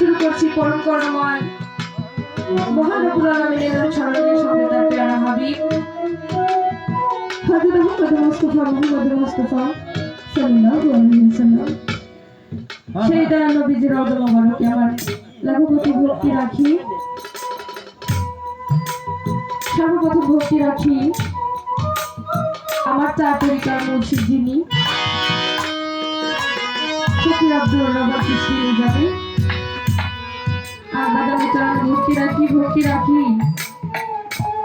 শুরু করছি পরম করুণাময় মহান রব্বুল আলামিনের নাম স্মরণের সঙ্গে তার প্যারা হাবিব হযরত মুহাম্মদ মুস্তাফা মুহাম্মদ মুস্তাফা। সাল্লাল্লাহু আলাইহি ওয়াসাল্লাম সেই দয়াল নবীজির রওজা মোবারকে আমার ভক্তি রাখি। সর্বপ্রথম ভক্তি রাখি আমার চার তরিকার মুর্শিদ যিনি। ফকির আব্দুল রহমান কৃষ্ণ যাবে বাদামি চরণ ভক্তি রাখি ভক্তি রাখি।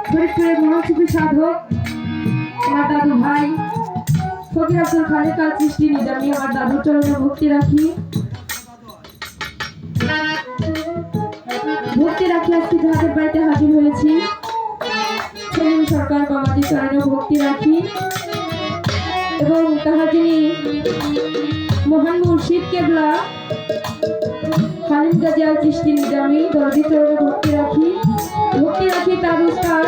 ফরিদপুরের মহাসুখী সাধক, আমার দাদু ভাই, ফকির আব্দুল খালেক আল সৃষ্টি নিজামি আমার দাদুর চরণে ভক্তি রাখি। ভক্তি রাখি আজকে যাহাদের বাড়িতে হাজির হয়েছি। সেলিম সরকার বাবাজি চরণে ভক্তি রাখি। এবং তাহার যিনি মহান মুর্শিদ কেবলা খালিদ গাজী আল চিস্তি নিজামি, দরদি চরণে ভক্তি রাখি ভক্তি রাখি তার উস্তাদ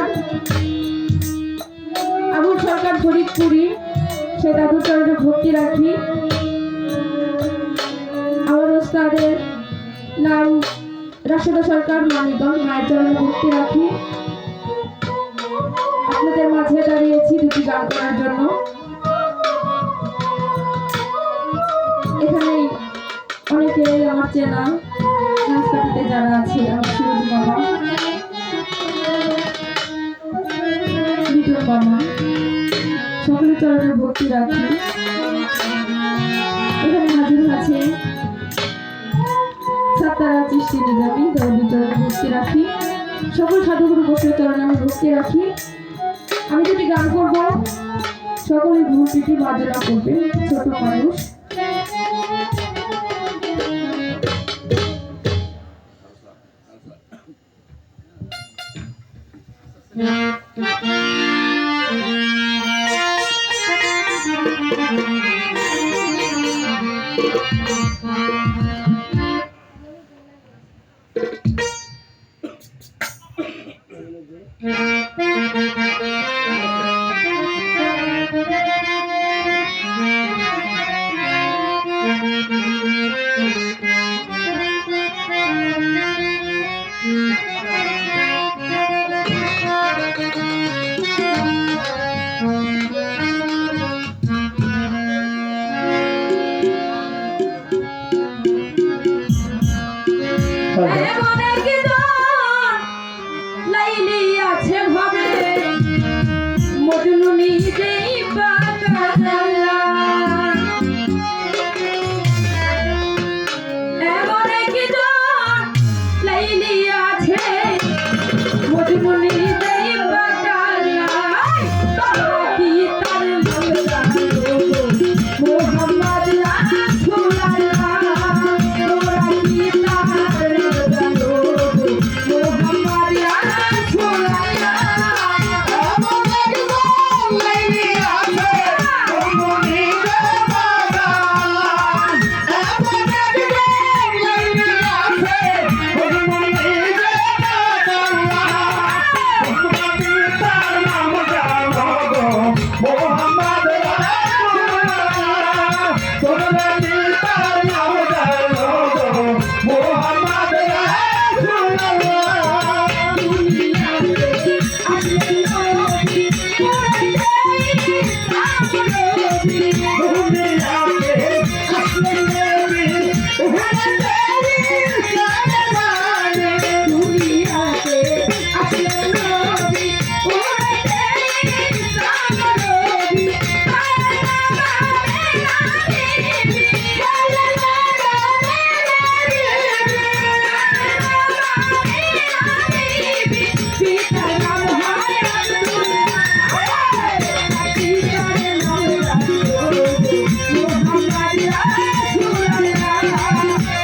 আবুল সরকার ফরিদপুরি সে দাদুর চরণে ভক্তি রাখি। আমার উস্তাদের নাম রাশেদা সরকার মানিকগঞ্জ মায়ের চরণে ভক্তি রাখি। আপনাদের মাঝে দাঁড়িয়েছি দুটি গান করার জন্য। চেনা নাচকাটিতে যারা আছে, আমার সুরজ বাবা বিটুল বাবা সকলের চরণে ভক্তি রাখি। এখানে হাজির আছে সাতারা সৃষ্টি নিজামি দৌড়ি চরণে ভক্তি রাখি। সকল সাধুগুরু বসে চরণে আমি ভক্তি রাখি। আমি যদি গান করব, সকলে ভক্তিটি বাজনা করবে, ছোট মানুষ। এমন